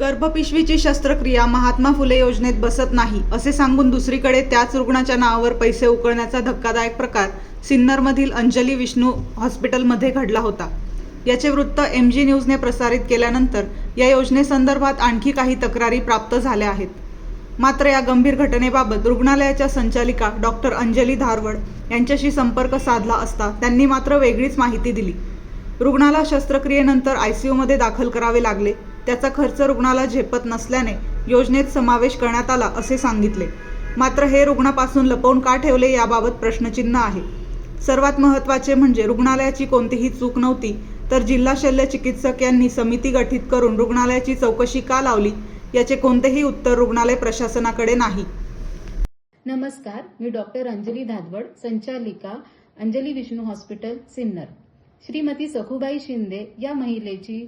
गर्भपिशवीची शस्त्रक्रिया महात्मा फुले योजनेत बसत नाही असे सांगून दुसरीकडे त्याच रुग्णाच्या नावावर पैसे उकळण्याचा धक्कादायक प्रकार सिन्नरमधील अंजली विष्णू हॉस्पिटलमध्ये घडला होता. याचे वृत्त एम जी न्यूजने प्रसारित केल्यानंतर या योजनेसंदर्भात आणखी काही तक्रारी प्राप्त झाल्या आहेत. मात्र या गंभीर घटनेबाबत रुग्णालयाच्या संचालिका डॉक्टर अंजली धारवड यांच्याशी संपर्क साधला असता त्यांनी मात्र वेगळीच माहिती दिली. रुग्णाला शस्त्रक्रियेनंतर आय सी यूमध्ये दाखल करावे लागले त्याचा खर्च रुग्णाला झेपत नसल्याने योजनेत समावेश करण्यात आला असे सांगितले. मात्र हे रुग्णापासून लपवून का ठेवले याबाबत प्रश्नचिन्ह आहे. सर्वात महत्त्वाचे म्हणजे रुग्णालयाची कोणतीही चूक नव्हती तर जिल्हा शल्य चिकित्सक यांनी समिती गठीत करून रुग्णालयाची चौकशी का लावली याचे कोणतेही उत्तर रुग्णालय प्रशासनाकडे नाही. नमस्कार मी डॉक्टर अंजली धादवड संचालिका अंजली विष्णू हॉस्पिटल सिन्नर. श्रीमती सखुबाई शिंदे या महिलेची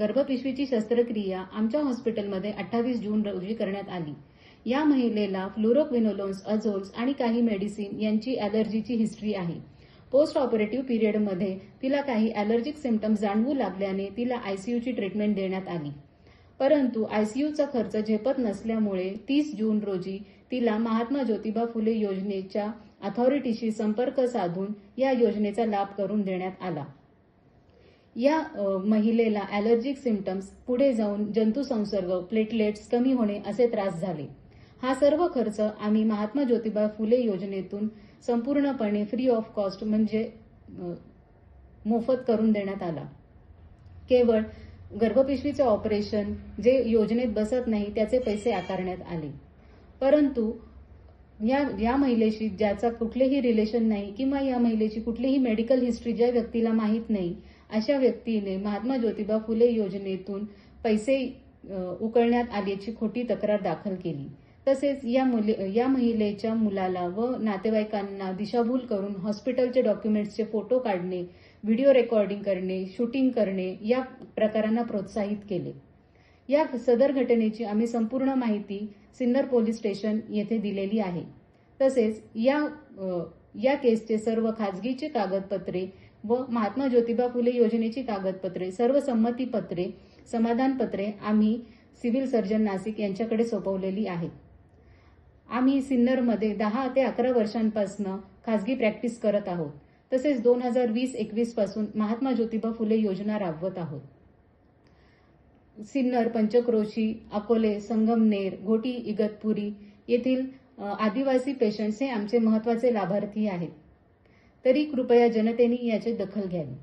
गर्भपिशवीची शस्त्रक्रिया आमच्या हॉस्पिटलमध्ये अठ्ठावीस जून रोजी करण्यात आली. या महिलेला फ्लुरोक्विनोलोन्स अझोल्स आणि काही मेडिसिन यांची ॲलर्जीची हिस्ट्री आहे. पोस्ट ऑपरेटिव्ह पिरियडमध्ये तिला काही ॲलर्जिक सिमटम्स जाणवू लागल्याने तिला आयसीयूची ट्रीटमेंट देण्यात आली. परंतु आयसीयूचा खर्च झेपत नसल्यामुळे तीस जून रोजी तिला महात्मा ज्योतिबा फुले योजनेच्या अथॉरिटीशी संपर्क साधून या योजनेचा लाभ करून देण्यात आला. या महिलेला ॲलर्जिक सिमटम्स पुढे जाऊन जंतुसंसर्ग प्लेटलेट्स कमी होणे असे त्रास झाले. हा सर्व खर्च आम्ही महात्मा ज्योतिबा फुले योजनेतून संपूर्णपणे फ्री ऑफ कॉस्ट म्हणजे मोफत करून देण्यात आला. केवळ गर्भपिशवीचे ऑपरेशन जे योजनेत बसत नाही त्याचे पैसे आकारण्यात आले. परंतु या या महिलेशी ज्याचा कुठलेही रिलेशन नाही किंवा या महिलेची कुठलीही मेडिकल हिस्ट्री ज्या व्यक्तीला माहीत नाही अशा व्यक्तीने महात्मा ज्योतिबा फुले योजनेतून पैसे उकळण्यात आल्याची खोटी तक्रार दाखल केली. तसेच या मुले या महिलेच्या मुलाला व नातेवाईकांना दिशाभूल करून हॉस्पिटलचे डॉक्युमेंट्सचे फोटो काढणे व्हिडिओ रेकॉर्डिंग करणे शूटिंग करणे या प्रकारांना प्रोत्साहित केले. या सदर घटनेची आम्ही संपूर्ण माहिती सिन्नर पोलीस स्टेशन येथे दिलेली आहे. तसेच या या केसचे सर्व खाजगीचे कागदपत्रे व महात्मा ज्योतिबा फुले योजनेची कागदपत्रे सर्व संमतीपत्रे समाधानपत्रे आम्ही सिव्हिल सर्जन नाशिक यांच्याकडे सोपवलेली आहेत. आम्ही सिन्नरमध्ये दहा ते अकरा वर्षांपासून खाजगी प्रॅक्टिस करत आहोत. तसेच दोन हजार वीस एकवीसपासून महात्मा ज्योतिबा फुले योजना राबवत आहोत. सिन्नर पंचक्रोशी अकोले संगमनेर घोटी इगतपुरी येथील आदिवासी पेशंट्स हे आमचे महत्त्वाचे लाभार्थी आहेत. तरी कृपया जनतेने याची दखल घ्यावी.